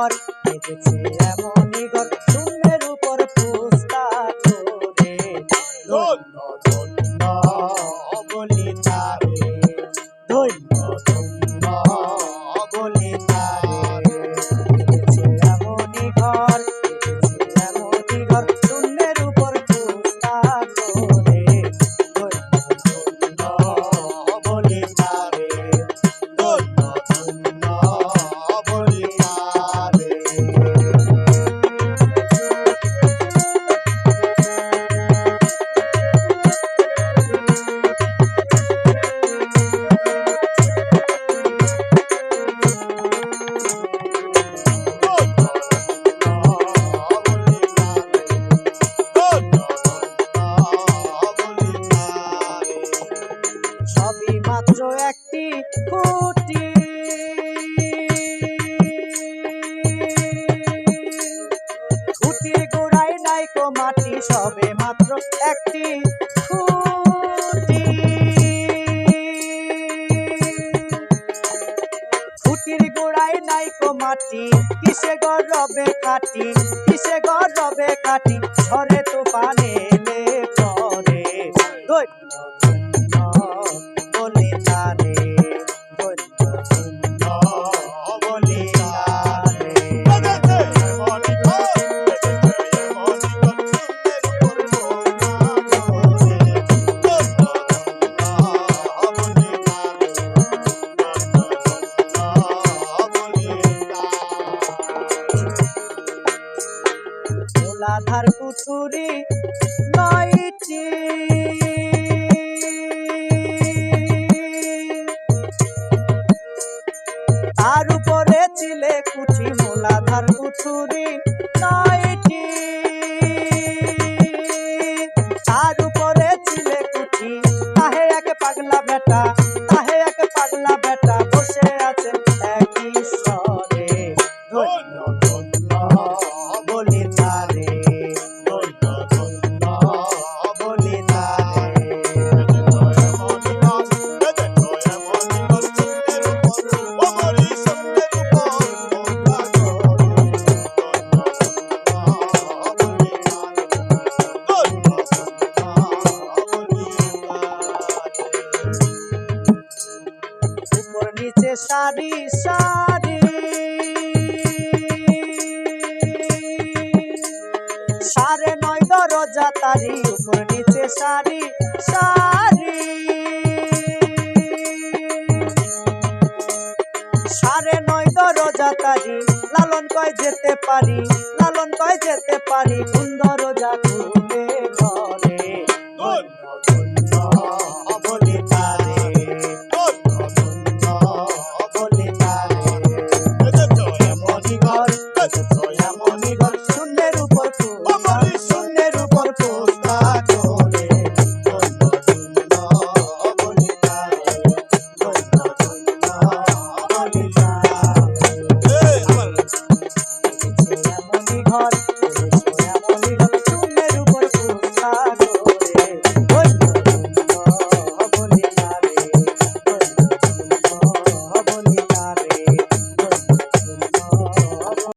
ঘর। বেঁধেছে এমনই ঘর। শূন্যের উপর পুস্তা করে ধন্য ধন্য বলি তারে ধন্য ধন্য মাত্র একটি খুঁটি খুঁটি গোড়ায় নাই কো মাটি, সবে মাত্র একটি খুঁটি। খুঁটির গোড়ায় নাই কো মাটি, কিসে গরবে কাটি কিসে গরবে কাটি ঝরে তুফানে এলে। গোলাধার কুঠুরি নয়টি। তার উপরে ছিলে কুঠি মোলাধার কুঠুরি নয়টি। সারি সারি। সাড়ে নয় দরজা, তারি উপর নিচে সারি সারি। সাড়ে নয় দরজা, তারি, লালন কয় যেতে পারি, লালন কয় যেতে পারি সুন্দর খুলে